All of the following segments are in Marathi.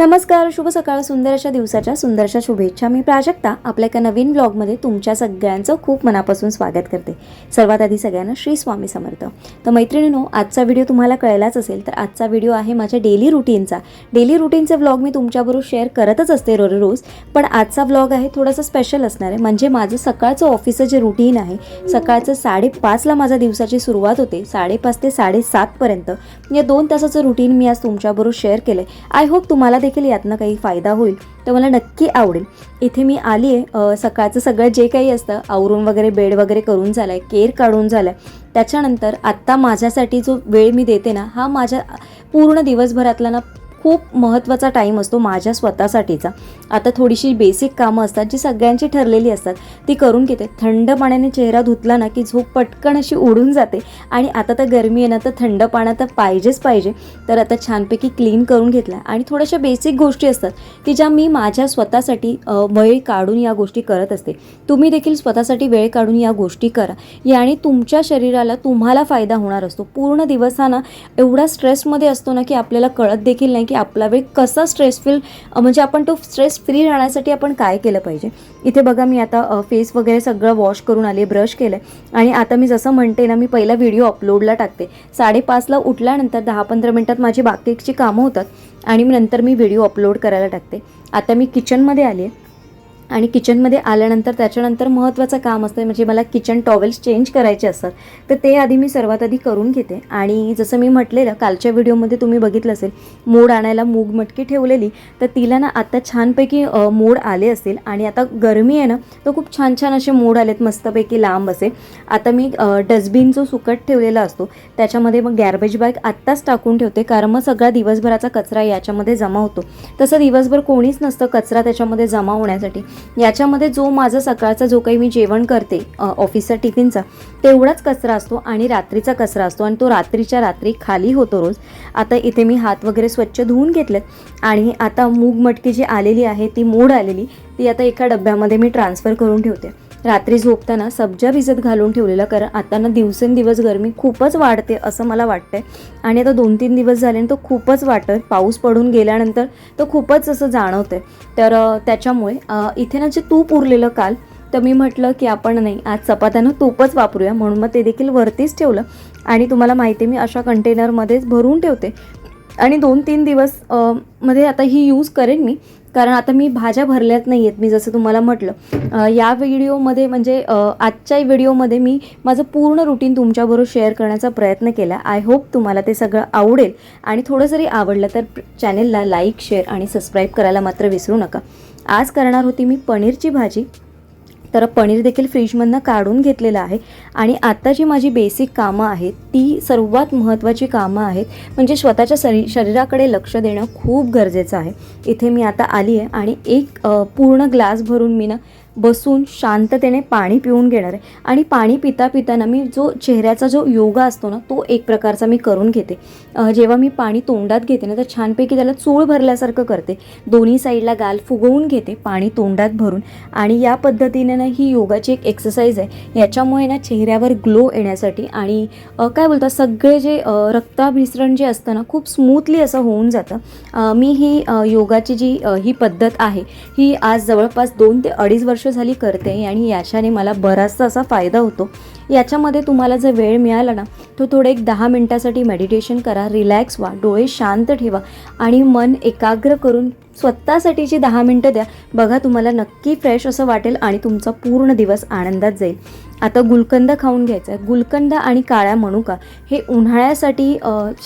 नमस्कार शुभ सकाळ सुंदर अशा दिवसाच्या सुंदरशा शुभेच्छा. मी प्राजक्ता आपल्या एका नवीन ब्लॉगमध्ये तुमच्या सगळ्यांचं खूप मनापासून स्वागत करते. सर्वात आधी सगळ्यांना श्री स्वामी समर्थ. तर मैत्रिणीनो आजचा व्हिडिओ तुम्हाला कळलाच असेल तर आजचा व्हिडिओ आहे माझ्या डेली रुटीनचा डेली रुटीनचे व्लॉग मी तुमच्याबरोबर शेअर करतच असते रोज रोज पण आजचा व्लॉग आहे थोडासा स्पेशल असणार आहे. म्हणजे माझं सकाळचं ऑफिसचं जे रुटीन आहे सकाळचं साडेपाचला माझ्या दिवसाची सुरुवात होते साडेपाच ते साडेसातपर्यंत या दोन तासाचं रुटीन मी आज तुमच्याबरोबर शेअर केलं आहे आय होप तुम्हाला देखील यातनं काही फायदा होईल. तर मला नक्की आवडेल. इथे मी आली आहे सकाळचं सगळं जे काही असतं आवरून वगैरे बेड वगैरे करून झालं आहे केर काढून झाला आहे त्याच्यानंतर आत्ता माझ्यासाठी जो वेळ मी देते ना हा माझ्या पूर्ण दिवसभरातला ना खूप महत्त्वाचा टाईम असतो माझ्या स्वतःसाठीचा. आता थोडीशी बेसिक कामं असतात जी सगळ्यांची ठरलेली असतात ती करून घेते. थंड पाण्याने चेहरा धुतला ना की झोप पटकन अशी उडून जाते. आणि आता तर गरमी आहे ना तर थंड पाण्यात तर पाहिजेच पाहिजे. तर आता छानपैकी क्लीन करून घेतला. आणि थोड्याशा बेसिक गोष्टी असतात की ज्या मी माझ्या स्वतःसाठी वेळ काढून या गोष्टी करत असते. तुम्ही देखील स्वतःसाठी वेळ काढून या गोष्टी करा. याने तुमच्या शरीराला तुम्हाला फायदा होणार असतो. पूर्ण दिवस हा ना एवढा स्ट्रेसमध्ये असतो ना की आपल्याला कळत देखील नाही की आपला वेळ कसा स्ट्रेसफुल म्हणजे आपण तो स्ट्रेस फ्री राहण्यासाठी आपण काय केलं पाहिजे? इथे बघा मी आता फेस वगैरे सगळं वॉश करून आले ब्रश केलं. आणि आता मी जसं म्हणते ना मी पहिला व्हिडिओ अपलोडला टाकते. साडेपाचला उठल्यानंतर दहा पंधरा मिनटात माझी बाकीची कामं होतात आणि नंतर मी व्हिडिओ अपलोड करायला टाकते. आता मी किचनमध्ये आली आहे आणि किचनमध्ये आल्यानंतर त्याच्यानंतर महत्त्वाचं काम असतं. म्हणजे मला किचन टॉवेल्स चेंज करायचे असतात तर ते आधी मी सर्वात आधी करून घेते. आणि जसं मी म्हटलेलं कालच्या व्हिडिओमध्ये तुम्ही बघितलं असेल मोड आणायला मूग मटकी ठेवलेली तर तिला ना आत्ता छानपैकी मोड आले असतील. आणि आता गरमी आहे ना तर खूप छान छान असे मोड आलेत मस्तपैकी लांब असे. आता मी डस्टबिन जो सुकट ठेवलेला असतो. त्याच्यामध्ये मग गॅर्बेज बॅग आत्ताच टाकून ठेवते कारण मग सगळा दिवसभराचा कचरा याच्यामध्ये जमा होतो. तसं दिवसभर कोणीच नसतं कचरा त्याच्यामध्ये जमा होण्यासाठी. याच्यामध्ये जो माझा सकाळचा जो काही मी जेवण करते ऑफिसचा टिफिनचा तेवढाच कचरा असतो आणि रात्रीचा कचरा असतो आणि तो रात्रीच्या रात्री खाली होतो रोज. आता इथे मी हात वगैरे स्वच्छ धुवून घेतलेत आणि आता मूग मटकी जी आलेली आहे ती मोड आलेली ती आता एका डब्यामध्ये मी ट्रान्सफर करून ठेवते. रात्री झोपताना सब्जा भिजत घालून ठेवलेलं कारण आता ना दिवसेंदिवस गरमी खूपच वाढते असं मला वाटतंय. आणि आता दोन तीन दिवस झाले तो खूपच वाटत पाऊस पडून गेल्यानंतर तो खूपच असं जाणवतंय. तर त्याच्यामुळे इथे ना जे तूप उरलेलं काल तर मी म्हटलं की आपण नाही आज चपात्यानं तूपच वापरूया. म्हणून मग ते देखील वरतीच ठेवलं. आणि तुम्हाला माहिती मी अशा कंटेनरमध्येच भरून ठेवते. आणि दोन तीन दिवसमध्ये आता ही यूज करेन मी. कारण आता मी भाज्या भरल्यात नाही आहेत मी जसं तुम्हाला म्हटलं. या व्हिडिओमध्ये म्हणजे आजच्या व्हिडिओमध्ये मी माझं पूर्ण रुटीन तुमच्याबरोबर शेअर करण्याचा प्रयत्न केला. आय होप तुम्हाला ते सगळं आवडेल. आणि थोडं जरी आवडलं तर चॅनेलला लाईक शेअर आणि सबस्क्राईब करायला मात्र विसरू नका. आज करणार होती मी पनीरची भाजी. तर पनीर देखील फ्रीजमधनं काढून घेतलेलं आहे. आणि आता जी माझी बेसिक कामं आहेत ती सर्वात महत्त्वाची कामं आहेत म्हणजे स्वतःच्या शरी शरीराकडे लक्ष देणं खूप गरजेचं आहे. इथे मी आता आली आहे आणि एक पूर्ण ग्लास भरून मी ना बसून शांततेने पाणी पिऊन घेणार आहे. आणि पाणी पिता पिताना मी जो चेहऱ्याचा जो योगा असतो ना तो एक प्रकारचा मी करून घेते. जेव्हा मी पाणी तोंडात घेते ना तर छानपैकी त्याला चूळ भरल्यासारखं करते. दोन्ही साईडला गाल फुगवून घेते पाणी तोंडात भरून. आणि या पद्धतीने ना ही योगाची एक एक्सरसाइज आहे. याच्यामुळे ना चेहऱ्यावर ग्लो येण्यासाठी आणि काय बोलतात सगळे जे रक्ताभिसरण जे असतं ना खूप स्मूथली असं होऊन जातं. मी ही योगाची जी ही पद्धत आहे ही आज जवळपास दोन ते अडीच वर्ष झाली करते आणि याच्याने मला बराचसा असा फायदा होतो. याच्यामध्ये तुम्हाला जर वेळ मिळाला ना तो थोडं एक दहा मिनटासाठी मेडिटेशन करा रिलॅक्स व्हा डोळे शांत ठेवा आणि मन एकाग्र करून स्वतःसाठीची दहा मिनटं द्या. बघा तुम्हाला नक्की फ्रेश असं वाटेल आणि तुमचा पूर्ण दिवस आनंदात जाईल. आता गुलकंद खाऊन घ्यायचा आहे गुलकंद आणि काळ्या मनुका हे उन्हाळ्यासाठी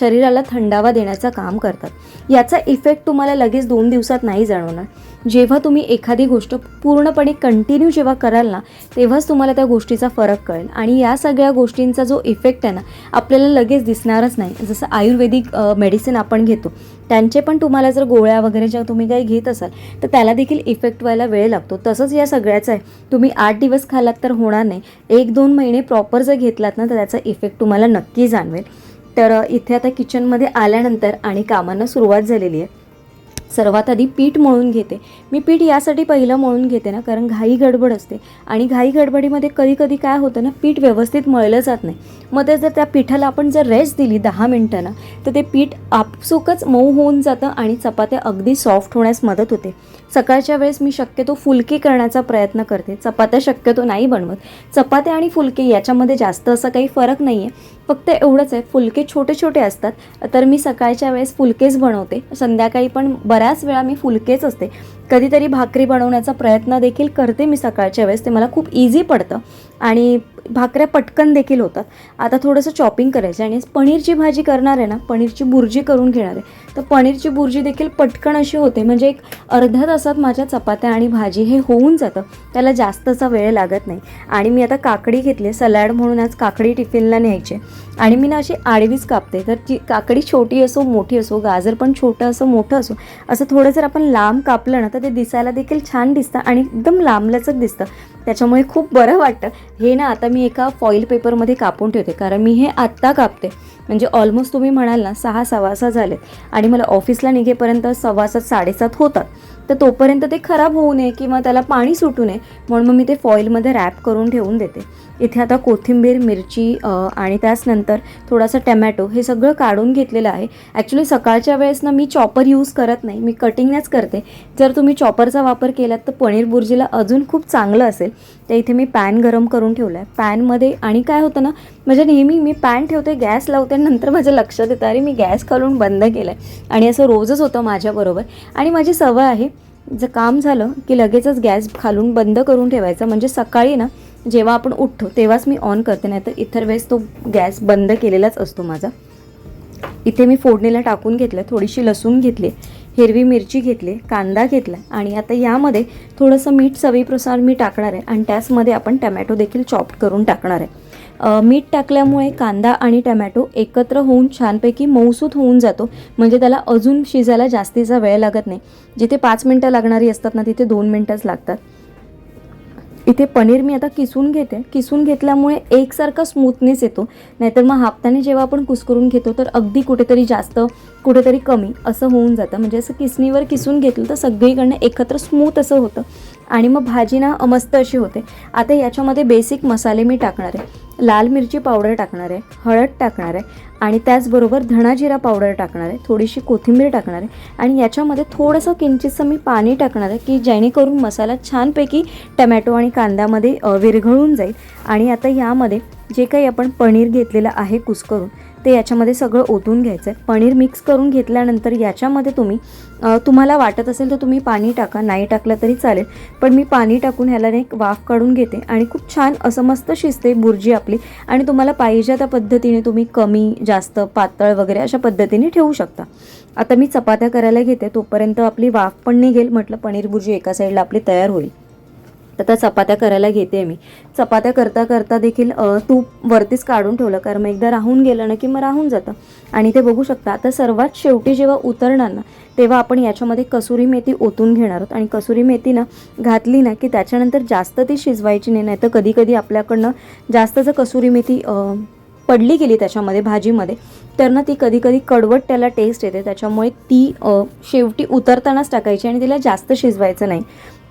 शरीराला थंडावा देण्याचं काम करतात. याचा इफेक्ट तुम्हाला लगेच दोन दिवसात नाही जाणवणार. जेव्हा तुम्ही एखादी गोष्ट पूर्णपणे कंटिन्यू जेव्हा कराल ना तेव्हाच तुम्हाला त्या गोष्टीचा फरक कळेल. आणि या सगळ्या गोष्टींचा जो इफेक्ट आहे ना आपल्याला लगेच दिसणारच नाही. जसं आयुर्वेदिक मेडिसिन आपण घेतो. त्यांचे पण तुम्हाला जर गोळ्या वगैरे ज्या तुम्ही काही घेत असाल तर त्याला देखील इफेक्ट व्हायला वेळ लागतो. तसंच या सगळ्याचं आहे. तुम्ही आठ दिवस खालात तर होणार नाही. एक दोन महिने प्रॉपर जर घेतलात ना तर त्याचा इफेक्ट तुम्हाला नक्की जाणवेल. तर इथे आता किचनमध्ये आल्यानंतर आणि कामांना सुरुवात झालेली आहे. सर्वात आधी पीठ मळून घेते. मी पीठ यासाठी पहिलं मळून घेते ना कारण घाई गडबड असते. आणि घाई गडबडीमध्ये कधी कधी काय होतं ना पीठ व्यवस्थित मळलं जात नाही. मग ते जर त्या पिठाला आपण जर रेस्ट दिली दहा मिनटं ना तर ते पीठ आपसुकच मऊ होऊन जातं आणि चपात्या अगदी सॉफ्ट होण्यास मदत होते. सकाळच्या वेळेस मी शक्यतो फुलके करण्याचा प्रयत्न करते. चपात्या शक्यतो नाही बनवत. चपात्या आणि फुलके याच्यामध्ये जास्त असं काही फरक नाही आहे फक्त एवढंच आहे फुलके छोटे छोटे असतात. तर मी सकाळच्या वेळेस फुलकेच बनवते. संध्याकाळी पण बऱ्याच वेळा मी फुलकेच असते. कधीतरी भाकरी बनवण्याचा प्रयत्न देखील करते मी सकाळच्या वेळेस. ते मला खूप इझी पडतं. आणि भाकऱ्या पटकन देखील होतात. आता थोडंसं चॉपिंग करायचं आणि पनीरची भाजी करणार आहे ना पनीरची बुर्जी करून घेणार आहे. तर पनीरची बुर्जी देखील पटकन अशी होते. म्हणजे एक अर्ध्या तासात माझ्या चपात्या आणि भाजी हे होऊन जातं. त्याला जास्तचा वेळ लागत नाही. आणि मी आता काकडी घेतली सलॅड म्हणून आज काकडी टिफिनला न्यायची आणि मी ना अशी आडवीच कापते. तर ती काकडी छोटी असो मोठी असो गाजर पण छोटं असो मोठं असो असं थोडं जर आपण लांब कापलं ना तर ते दिसायला देखील छान दिसतं आणि एकदम लांबलचक दिसतं. त्याच्यामुळे खूप बरं वाटतं. हे ना आता मी एका फॉईल पेपरमध्ये कापून ठेवते. कारण मी हे आत्ता कापते. म्हणजे ऑलमोस्ट तुम्ही म्हणाल ना सहा सव्वासा झाले आणि मला ऑफिसला निघेपर्यंत सव्वा सात साडेसात होतात. तर तोपर्यंत ते खराब होऊ नये किंवा त्याला पाणी सुटू नये. म्हणून मग मी ते फॉईलमध्ये रॅप करून ठेवून देते. इथे आता कोथिंबीर मिरची आणि त्याचनंतर थोडासा टमॅटो हे सगळं काढून घेतलेलं आहे. ॲक्च्युली सकाळच्या वेळेस ना मी चॉपर यूज करत नाही. मी कटिंगच करते. जर तुम्ही चॉपरचा वापर केलात तर पनीर बुर्जीला अजून खूप चांगलं असेल. तर इथे मी पॅन गरम करून ठेवला आहे पॅनमध्ये आणि काय होतं ना म्हणजे नेहमी मी पॅन ठेवते गॅस लावते नंतर माझं लक्षात येतं अरे मी गॅस खालून बंद केलं आहे आणि असं रोजच होतं माझ्याबरोबर आणि माझी सवय आहे जर काम झालं की लगेचच गॅस खालून बंद करून ठेवायचा. म्हणजे सकाळी ना जेव्हा आपण उठतो तेव्हाच मी ऑन करते नाही तर इतर वेळेस तो गॅस बंद केलेलाच असतो माझा. इथे मी फोडणीला टाकून घेतलं थोडीशी लसूण घेतली हिरवी मिरची घेतली कांदा घेतला आणि आता यामध्ये थोडंसं मीठ चवीप्रसार मी टाकणार आहे आणि त्याचमध्ये आपण टमॅटो देखील चॉप करून टाकणार आहे. मीठ टाकल्यामुळे कांदा आणि टमॅटो एकत्र होऊन छानपैकी मऊसूत होऊन जातो म्हणजे त्याला अजून शिजायला जास्तीचा वेळ लागत नाही. जिथे पाच मिनटं लागणारी असतात ना तिथे दोन मिनटंच लागतात. इथे पनीर मी आता किसून घेते. किसून घेतल्यामुळे एकसारखा स्मूथनेस येतो. नाहीतर मग हापताने जेव्हा आपण कुस्करून घेतो तर अगदी कुठेतरी जास्त कुठेतरी कमी असं होऊन जातं. म्हणजे असं किसणीवर किसून घेतलं तर सगळीकडनं एकत्र स्मूथ असं होतं. आणि मग भाजी ना मस्त अशी होते. आता याच्यामध्ये बेसिक मसाले मी टाकणार आहे. लाल मिरची पावडर टाकणार आहे हळद टाकणार आहे आणि त्याचबरोबर धणा जिरा पावडर टाकणार आहे थोडीशी कोथिंबीर टाकणार आहे आणि याच्यामध्ये थोडंसं किंचितसं मी पाणी टाकणार आहे की जेणेकरून मसाला छानपैकी टमॅटो आणि कांद्यामध्ये विरघळून जाईल. आणि आता यामध्ये जे काही आपण पनीर घेतलेलं आहे कुस्करून ते याच्यामध्ये सगळं ओतून घ्यायचं आहे. पनीर मिक्स करून घेतल्यानंतर याच्यामध्ये तुम्ही तुम्हाला वाटत असेल तर तुम्ही पाणी टाका. नाही टाकलं तरी चालेल. पण मी पाणी टाकून ह्याला एक वाफ काढून घेते आणि खूप छान असं मस्त शिजते बुर्जी आपली. आणि तुम्हाला पाहिजे त्या पद्धतीने तुम्ही कमी जास्त पातळ वगैरे अशा पद्धतीने ठेवू शकता. आता मी चपात्या करायला घेते तोपर्यंत आपली वाफ पण निघेल. म्हटलं पनीर बुर्जी एका साईडला आपली तयार होईल. तर त्या चपात्या करायला घेते मी. चपात्या करता करता देखील तूप वरतीच काढून ठेवलं. कारण मग एकदा राहून गेलं ना की मग राहून जातं. आणि ते बघू शकता आता सर्वात शेवटी जेव्हा उतरणार ना तेव्हा आपण याच्यामध्ये कसुरी मेथी ओतून घेणार आहोत. आणि कसुरी मेथी ना घातली ना की त्याच्यानंतर जास्त ती शिजवायची नाही नाही तर कधी कधी आपल्याकडनं जास्त जर कसुरी मेथी पडली गेली त्याच्यामध्ये भाजीमध्ये तर ना ती कधी कधी कडवट त्याला टेस्ट येते. त्याच्यामुळे ती शेवटी उतरतानाच टाकायची आणि तिला जास्त शिजवायचं नाही.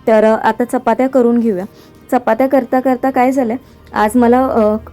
तर आता चपात्या करून घेऊया. चपात्या करता करता काय झालं आज मला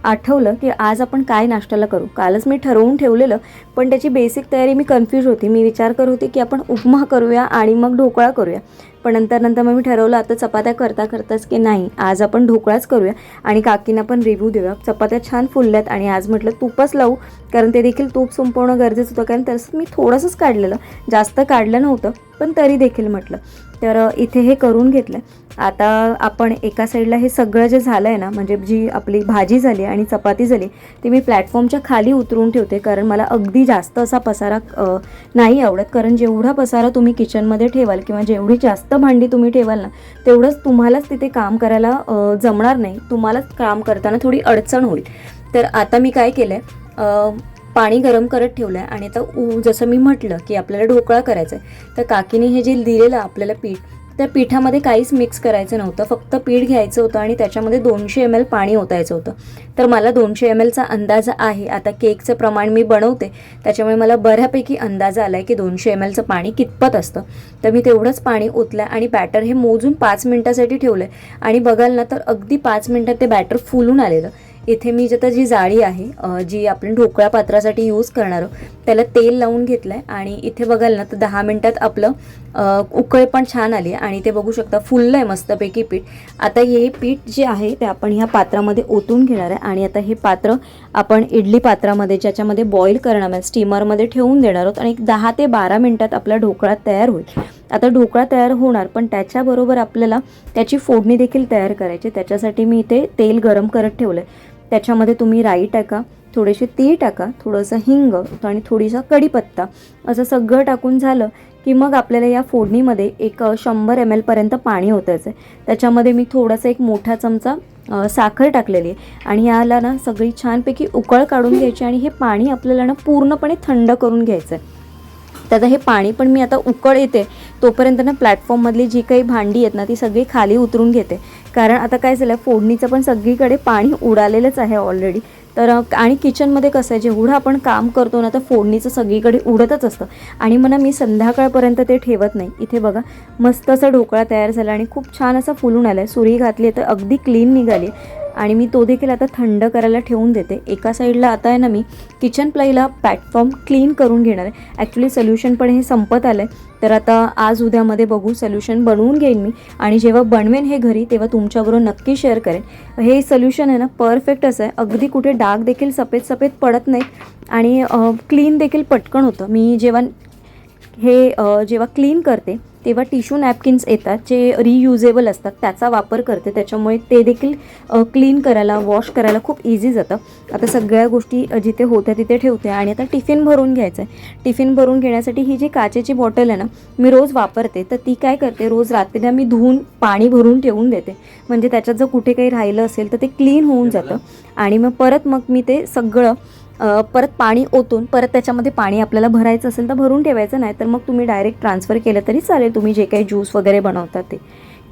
आठवलं की आज आपण काय नाश्त्याला करू. कालच मी ठरवून ठेवलेलं पण त्याची बेसिक तयारी मी कन्फ्यूज होती. मी विचार करत होती की आपण उपमा करूया आणि मग ढोकळा करूया. पण नंतर नंतर मग मी ठरवलं आता चपात्या करता करताच की नाही आज आपण ढोकळाच करूया आणि काकींना पण रिव्ह्यू देऊया. चपात्या छान फुलल्यात आणि आज म्हटलं तूपच लावू कारण ते देखील तूप संपवणं गरजेचं होतं. कारण तसं मी थोडंसंच काढलेलं. जास्त काढलं नव्हतं पण तरी देखील म्हटलं. तर इथे हे करून घेतलं. आता आपण एका साईडला हे सगळं जे झालं आहे ना म्हणजे जी आपली भाजी झाली आणि चपाती झाली ती मी प्लॅटफॉर्मच्या खाली उतरून ठेवते कारण मला अगदी जास्त असा पसारा नाही आवडत. कारण जेवढा पसारा तुम्ही किचनमध्ये ठेवाल किंवा जेवढी जास्त भांडी तुम्ही ठेवाल ना तेवढंच तुम्हालाच तिथे काम करायला जमणार नाही. तुम्हालाच काम करताना थोडी अडचण होईल. तर आता मी काय केलं आहे पाणी गरम करत ठेवलं आहे आणि आता ऊ जसं मी म्हटलं की आपल्याला ढोकळा करायचा आहे तर काकीने हे जे दिलेलं आपल्याला पीठ त्या पिठामध्ये काहीच मिक्स करायचं नव्हतं. फक्त पीठ घ्यायचं होतं आणि त्याच्यामध्ये दोनशे एम एल पाणी ओतायचं होतं. तर मला दोनशे एम एलचा अंदाज आहे. आता केकचं प्रमाण मी बनवते. त्याच्यामुळे मला बऱ्यापैकी अंदाज आला आहे की दोनशे एम एलचं पाणी कितपत असतं. तर मी तेवढंच पाणी ओतलं आणि बॅटर हे मोजून पाच मिनटासाठी ठेवलं आहे आणि बघाल ना तर अगदी पाच मिनटात ते बॅटर फुलून आलेलं. इथे मी आता जी जाळी आहे जी आपण ढोकळा पात्रासाठी यूज करणार आहोत त्याला तेल लावून घेतलं आहे आणि इथे बघाल ना तर दहा मिनटात आपलं उकळ पण छान आली आहे आणि ते बघू शकता फुललं आहे मस्तपैकी पीठ. आता हे पीठ जे आहे ते आपण ह्या पात्रामध्ये ओतून घेणार आहे आणि आता हे पात्र आपण इडली पात्रामध्ये ज्याच्यामध्ये बॉईल करणार आहे स्टीमरमध्ये ठेवून देणार आहोत आणि एक दहा ते बारा मिनटात आपला ढोकळा तयार होईल. आता ढोकळा तयार होणार पण त्याच्याबरोबर आपल्याला त्याची फोडणी देखील तयार करायची त्याच्यासाठी मी इथे तेल गरम करत ठेवलं आहे त्याच्यामध्ये तुम्ही राई टाका थोडेसे तीळ टाका थोडंसं हिंग आणि थोडीसा कढीपत्ता असं सगळं टाकून झालं की मग आपल्याला या फोडणीमध्ये एक शंभर एम एलपर्यंत पाणी ओतायचं आहे. त्याच्यामध्ये मी थोडासा एक मोठा चमचा साखर टाकलेली आहे आणि याला ना सगळी छानपैकी उकळ काढून घ्यायची आणि हे पाणी आपल्याला ना पूर्णपणे थंड करून घ्यायचं आहे. तर हे पाणी पण मी आता उकळ येते. तोपर्यंत ना प्लॅटफॉर्ममधली जी काही भांडी आहेत ना ती सगळी खाली उतरून घेते. कारण आता काय झालं फोडणीचं पण सगळीकडे पाणी उडालेलंच आहे ऑलरेडी तर आणि किचनमध्ये कसं आहे जेवढं आपण काम करतो ना तर फोडणीचं सगळीकडे उडतच असतं. आणि म्हणा मी संध्याकाळपर्यंत ते ठेवत नाही. इथे बघा मस्त असा ढोकळा तयार झाला आणि खूप छान असा फुलून आला आहे सुरी घातली आहे तर अगदी क्लीन निघाली आणि मी तो देखील आता थंड करायला ठेवून देते. एका साईडला आता आहे ना मी किचन प्लाईला प्लॅटफॉर्म क्लीन करून घेणार आहे. ॲक्च्युली सोल्युशन पण हे संपत आलं आहे तर आता आज उद्यामध्ये बघू सोल्युशन बनवून घेईन मी. आणि जेव्हा बनवेन हे घरी तेव्हा तुमच्याबरोबर नक्की शेअर करेन. हे सोल्युशन आहे ना परफेक्ट असं आहे. अगदी कुठे डाग देखील सफेद सफेद पडत नाहीत. आणि क्लीन देखील पटकन होतं. मी जेव्हा हे जेव्हा क्लीन करते तेव्हा टिश्यू नॅपकिन्स येतात जे रियुजेबल असतात त्याचा वापर करते. त्याच्यामुळे ते देखील क्लीन करायला वॉश करायला खूप इझी जातं. आता सगळ्या गोष्टी जिथे होत्या तिथे ठेवते. आणि आता टिफिन भरून घ्यायचं आहे टिफिन भरून घेण्यासाठी ही जी काचेची बॉटल आहे ना मी रोज वापरते. तर ती काय करते? रोज रात्री मी धुवून पाणी भरून ठेवून देते. म्हणजे त्याच्यात जर कुठे काही राहिलं असेल तर ते क्लीन होऊन जातं. आणि मग परत मग मी ते सगळं परत पाणी ओतून परत त्याच्यामध्ये पाणी आपल्याला भरायचं असेल तर भरून ठेवायचं नाही तर मग तुम्ही डायरेक्ट ट्रान्सफर केलं तरी चालेल. तुम्ही जे काही ज्यूस वगैरे बनवता ते.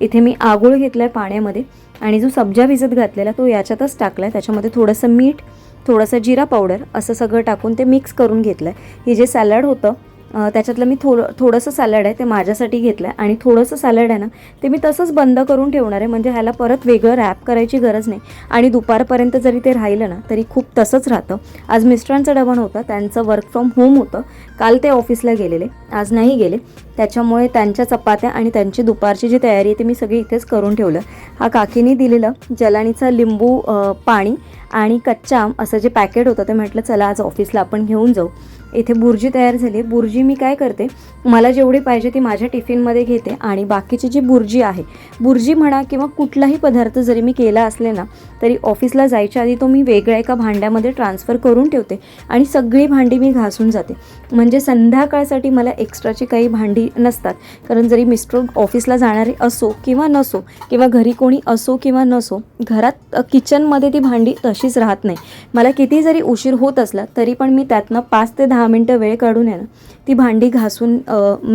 इथे मी आगोळ घेतला आहे पाण्यामध्ये आणि जो सब्जा भिजत घातलेला तो याच्यातच टाकला आहे त्याच्यामध्ये थोडंसं मीठ थोडंसं जिरा पावडर असं सगळं टाकून ते मिक्स करून घेतलं आहे हे जे सॅलड होतं त्याच्यातलं मी थोडं थोडंसं सॅलड आहे ते माझ्यासाठी घेतलं आहे आणि थोडंसं सॅलड आहे ना ते मी तसंच बंद करून ठेवणार आहे. म्हणजे ह्याला परत वेगळं रॅप करायची गरज नाही. आणि दुपारपर्यंत जरी ते राहिलं ना तरी खूप तसंच राहतं. आज मिस्टरांचा डबा नव्हता त्यांचं वर्क फ्रॉम होम होतं. काल ते ऑफिसला गेलेले आज नाही गेले. त्याच्यामुळे त्यांच्या चपात्या आणि त्यांची दुपारची जी तयारी आहे ती मी सगळी इथेच करून ठेवलं. हा काकीने दिलेलं जलानीचा लिंबू पाणी आणि कच्चा आम असं जे पॅकेट होतं ते म्हटलं चला आज ऑफिसला आपण घेऊन जाऊ. इथे बुर्जी तयार झाली बुर्जी मी काय करते मला जेवढी पाहिजे ती माझ्या टिफिनमध्ये घेते आणि बाकीची जी बुर्जी आहे बुर्जी म्हणा किंवा कुठलाही पदार्थ जरी मी केला असले ना तरी ऑफिसला जायच्या आधी तो मी वेगळ्या एका भांड्यामध्ये ट्रान्सफर करून ठेवते आणि सगळी भांडी मी घासून जाते. म्हणजे संध्याकाळसाठी मला एक्स्ट्राची काही भांडी नसतात कारण जरी मिस्टर ऑफिसला जाणारे असो किंवा नसो किंवा घरी कोणी असो किंवा नसो घरात किचनमध्ये ती भांडी तशीच राहत नाही. मला किती जरी उशीर होत असला तरी पण मी त्यातनं पाच ते दहा दहा मिनटं वेळ काढून आहे ना ती भांडी घासून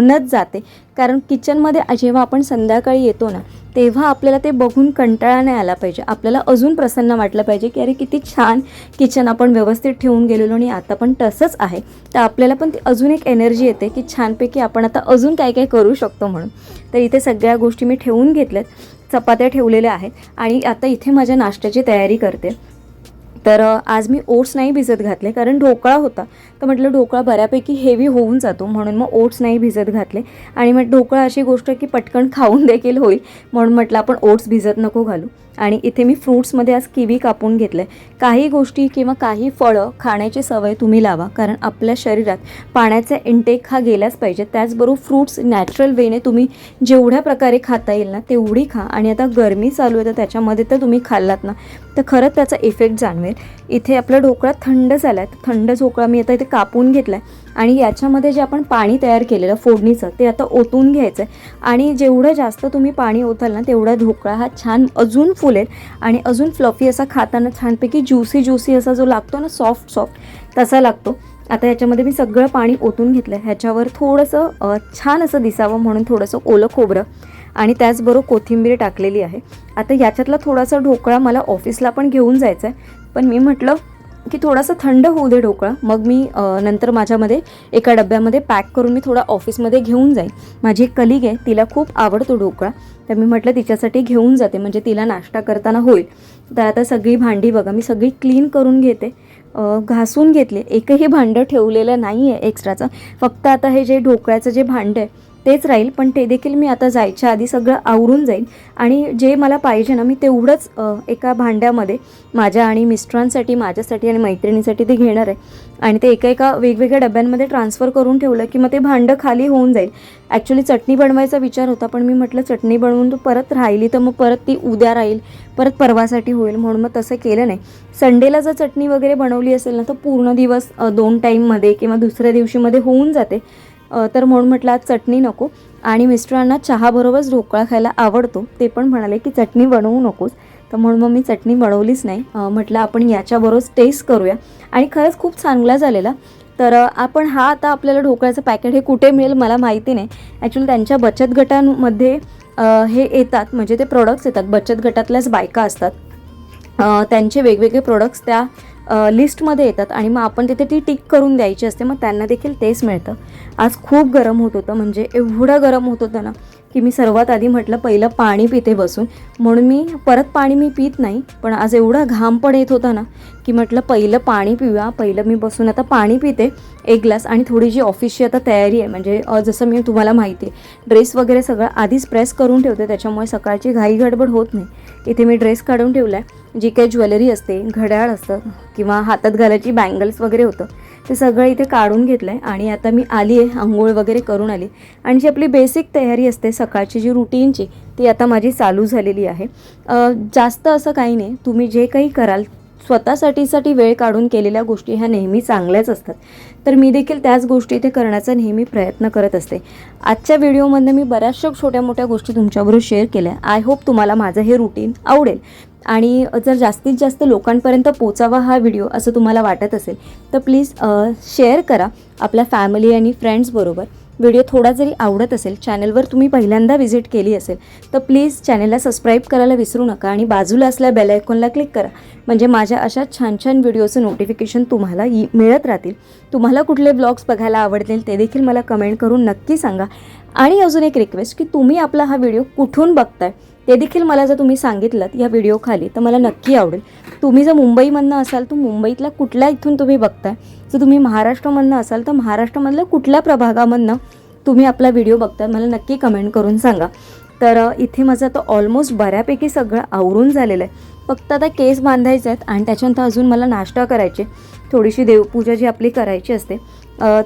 नच जाते. कारण किचनमध्ये जेव्हा आपण संध्याकाळी येतो ना तेव्हा आपल्याला ते बघून कंटाळा नाही आला पाहिजे. आपल्याला अजून प्रसन्न वाटलं पाहिजे की अरे किती छान किचन आपण व्यवस्थित ठेवून गेलेलो आणि आता पण तसंच आहे. तर आपल्याला पण ती अजून एक एनर्जी येते की छानपैकी आपण आता अजून काय काय करू शकतो म्हणून. तर इथे सगळ्या गोष्टी मी ठेवून घेतल्यात. चपात्या ठेवलेल्या आहेत. आणि आता इथे माझ्या नाश्त्याची तयारी करते. तर आज मी ओट्स नाही भिजत घातले कारण ढोकळा होता. तर म्हटलं ढोकळा बऱ्यापैकी हेवी होऊन जातो म्हणून मग ओट्स नाही भिजत घातले. आणि मग ढोकळा अशी गोष्ट की पटकन खाऊन देखील होईल म्हणून म्हटलं आपण ओट्स भिजत नको घालू. आणि इथे मी फ्रूट्समध्ये आज किवी कापून घेतलं आहे काही गोष्टी किंवा काही फळं खाण्याची सवय तुम्ही लावा कारण आपल्या शरीरात पाण्याचा इंटेक हा गेलाच पाहिजे. त्याचबरोबर फ्रूट्स नॅचरल वेने तुम्ही जेवढ्या प्रकारे खाता येईल ना तेवढी खा. आणि आता गरमी चालू आहे तर त्याच्यामध्ये तर तुम्ही खाल्लात ना तर खरंच त्याचा इफेक्ट जाणवेल. इथे आपला ढोकळा थंड झाला आहे तर थंड ढोकळा मी आता इथे कापून घेतला आहे आणि याच्यामध्ये जे आपण पाणी तयार केलेलं फोडणीचं ते आता ओतून घ्यायचं आहे आणि जेवढं जास्त तुम्ही पाणी ओताल ना तेवढा ढोकळा हा छान अजून फुलेल. आणि अजून फ्लफी असा खाताना छानपैकी ज्युसी ज्युसी असा जो लागतो ना सॉफ्ट सॉफ्ट तसा लागतो. आता याच्यामध्ये मी सगळं पाणी ओतून घेतलं आहे ह्याच्यावर थोडंसं छान असं दिसावं म्हणून थोडंसं ओलं खोबरं आणि त्याचबरोबर कोथिंबीर टाकलेली आहे. आता याच्यातला थोडासा ढोकळा मला ऑफिसला पण घेऊन जायचा आहे पण मी म्हटलं की थोडासा थंड होऊ दे ढोकळा मग मी नंतर माझ्यामध्ये एका डब्यामध्ये पॅक करून मी थोडा ऑफिसमध्ये घेऊन जाईन. माझी एक कलिग आहे तिला खूप आवडतो ढोकळा तर मी म्हटलं तिच्यासाठी घेऊन जाते म्हणजे तिला नाश्ता करताना होईल. तर आता सगळी भांडी बघा मी सगळी क्लीन करून घेते. घासून घेतले. एकही भांडं ठेवलेलं नाही आहे एक्स्ट्राचं फक्त आता हे जे ढोकळ्याचं जे भांडं आहे तेच राहील पण ते देखील मी आता जायच्या आधी सगळं आवरून जाईल आणि जे मला पाहिजे ना मी तेवढंच एका भांड्यामध्ये माझ्या आणि मिस्टरांसाठी माझ्यासाठी आणि मैत्रिणीसाठी ते घेणार आहे. आणि ते एका एका वेगवेगळ्या डब्यांमध्ये ट्रान्सफर करून ठेवलं की मग ते भांडं खाली होऊन जाईल. ॲक्च्युली चटणी बनवायचा विचार होता पण मी म्हटलं चटणी बनवून तू परत राहिली तर मग परत ती उद्या राहील परत परवासाठी होईल म्हणून मग तसं केलं नाही. संडेला जर चटणी वगैरे बनवली असेल ना तर पूर्ण दिवस दोन टाईममध्ये किंवा दुसऱ्या दिवशीमध्ये होऊन जाते. तर म्हणून म्हटलं आज चटणी नको. आणि मिस्टरांना चहाबरोबरच ढोकळा खायला आवडतो. ते पण म्हणाले की चटणी बनवू नकोस. तर म्हणून मग मी चटणी बनवलीच नाही. म्हटलं आपण याच्याबरोबर टेस्ट करूया. आणि खरंच खूप चांगला झालेला. तर आपण हा आता आपल्याला ढोकळ्याचं पॅकेट हे कुठे मिळेल मला माहिती नाही. ॲक्च्युली त्यांच्या बचत गटांमध्ये हे येतात. म्हणजे ते प्रोडक्ट्स येतात. बचत गटातल्याच बायका असतात. त्यांचे वेगवेगळे प्रोडक्ट्स त्या लिस्टमध्ये येतात आणि मग आपण तिथे ती टिक करून द्यायची असते मग त्यांना देखील तेच मिळतं. आज खूप गरम होत होतं म्हणजे एवढं गरम होत होतं ना की मी सर्वात आधी म्हटलं पहिलं पाणी पिते बसून. म्हणून मी परत पाणी मी पित नाही पण आज एवढा घाम पण येत होता ना की म्हटलं पहिलं पाणी पिऊया पहिलं मी बसून आता पाणी पिते एक ग्लास आणि थोडी जी ऑफिसची आता तयारी आहे म्हणजे जसं मी तुम्हाला माहिती आहे ड्रेस वगैरे सगळं आधीच प्रेस करून ठेवते त्याच्यामुळे सकाळची घाई गडबड होत नाही. इथे मी ड्रेस काढून ठेवला आहे जी काही ज्वेलरी असते घड्याळ असतं किंवा हातात घालायची बँगल्स वगैरे होतं ते सगळं इथे काढून घेतलं आहे आणि आता मी आली आहे आंघोळ वगैरे करून आली. आणि जी आपली बेसिक तयारी असते सकाळची जी रुटीनची ती आता माझी चालू झालेली आहे. जास्त असं काही नाही. तुम्ही जे काही कराल स्वतःसाठीसाठी वेळ काढून केलेल्या गोष्टी ह्या नेहमी चांगल्याच असतात. तर मी देखील त्याच गोष्टी इथे करण्याचा नेहमी प्रयत्न करत असते. आजच्या व्हिडिओमधनं मी बऱ्याचशा छोट्या मोठ्या गोष्टी तुमच्याबरोबर शेअर केल्या. आय होप तुम्हाला माझं हे रुटीन आवडेल. आणि जर जास्तीत जास्त लोकांपर्यंत पोचावा हा व्हिडिओ असं तुम्हाला वाटत असेल तर प्लीज शेअर करा आपल्या फॅमिली आणि फ्रेंड्सबरोबर व्हिडिओ थोडा जरी आवडत असेल चॅनलवर तुम्ही पहिल्यांदा व्हिजिट केली असेल तर प्लीज चॅनलला सबस्क्राईब करायला विसरू नका आणि बाजूला असल्या बेल आयकॉनला क्लिक करा. म्हणजे माझ्या अशा छान छान व्हिडिओचं नोटिफिकेशन तुम्हाला ई मिळत राहतील. तुम्हाला कुठले ब्लॉग्स बघायला आवडतील ते देखील मला कमेंट करून नक्की सांगा. आणि अजून एक रिक्वेस्ट की तुम्ही आपला हा व्हिडिओ कुठून बघताय? ते देखील मला जर तुम्ही सांगितलं या व्हिडिओ खाली तर मला नक्की आवडेल. तुम्ही जर मुंबईमधनं असाल तर मुंबईतल्या कुठल्या इथून तुम्ही बघताय? जर तुम्ही महाराष्ट्रामधनं असाल तर महाराष्ट्रामधल्या कुठल्या प्रभागामधनं तुम्ही आपला व्हिडिओ बघताय? मला नक्की कमेंट करून सांगा. तर इथे माझं आता ऑलमोस्ट बऱ्यापैकी सगळं आवरून झालेलं आहे. फक्त आता केस बांधायचे आहेत आणि त्याच्यानंतर अजून मला नाश्ता करायचे थोडीशी देवपूजा जी आपली करायची असते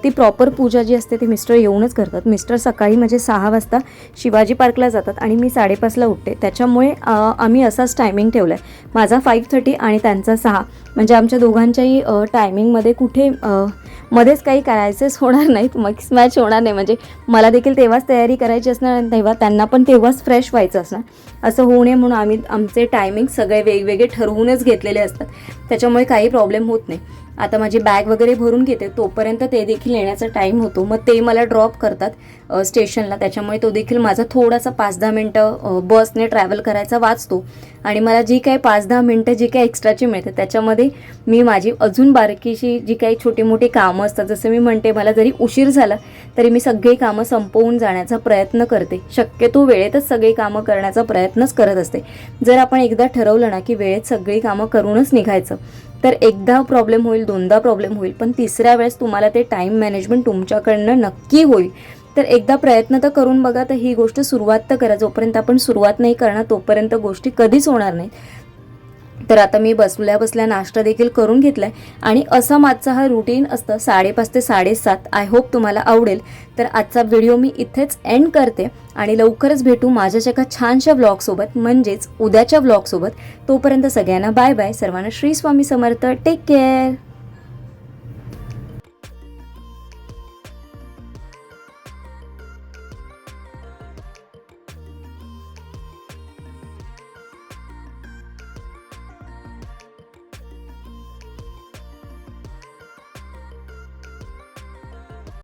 ती प्रॉपर पूजा जी असते ती मिस्टर येऊनच करतात. मिस्टर सकाळी म्हणजे सहा वाजता शिवाजी पार्कला जातात आणि मी साडेपाचला उठते. त्याच्यामुळे आम्ही असाच टायमिंग ठेवला आहे माझा फाईव्ह थर्टी आणि त्यांचा सहा. म्हणजे आमच्या दोघांच्याही टायमिंगमध्ये कुठे मध्येच काही करायचेच होणार नाहीत. मिक्स मॅच होणार नाही. म्हणजे मला देखील तेव्हाच तयारी करायची असणार आणि तेव्हा त्यांना पण तेव्हाच फ्रेश व्हायचं असणार. असं होऊ नये म्हणून आम्ही आमचे टायमिंग सगळे वेगवेगळे ठरवूनच घेतलेले असतात. त्याच्यामुळे काही प्रॉब्लेम होत नाही. आता माझी बॅग वगैरे भरून घेते तोपर्यंत ते देखील येण्याचा टाईम होतो. मग ते मला ड्रॉप करतात स्टेशनला त्याच्यामुळे तो देखील माझा थोडासा पाच दहा मिनटं बसने ट्रॅव्हल करायचा वाचतो. आणि मला जी काही पाच दहा मिनटं जी काही एक्स्ट्राची मिळते त्याच्यामध्ये मी माझी अजून बारकीशी जी काही छोटी मोठी कामं असतात जसं मी म्हणते मला जरी उशीर झाला तरी मी सगळी कामं संपवून जाण्याचा प्रयत्न करते. शक्यतो वेळेतच सगळी कामं करण्याचा प्रयत्नच करत असते. जर आपण एकदा ठरवलं ना की वेळेत सगळी कामं करूनच निघायचं तर एकदा प्रॉब्लेम होईल दोनदा प्रॉब्लेम होईल पण तिसऱ्या वेळेस तुम्हाला ते टाईम मॅनेजमेंट तुमच्याकडनं नक्की होईल. तर एकदा प्रयत्न तर करून बघा तर ही गोष्ट सुरुवात तर करा. जोपर्यंत आपण सुरुवात नाही करणार तोपर्यंत गोष्टी कधीच होणार नाही तर आता मी बसल्या बसल्या नाश्ता देखील करून घेतलाय. आणि असा माझचा हा रुटीन असतं साडेपाच ते साडेसात आय होप तुम्हाला आवडेल. तर आजचा व्हिडिओ मी इथेच एंड करते. आणि लवकरच भेटू माझ्याच्या एका छानशा व्लॉगसोबत म्हणजेच उद्याच्या व्लॉगसोबत तोपर्यंत सगळ्यांना बाय बाय सर्वांना श्री स्वामी समर्थ. Take care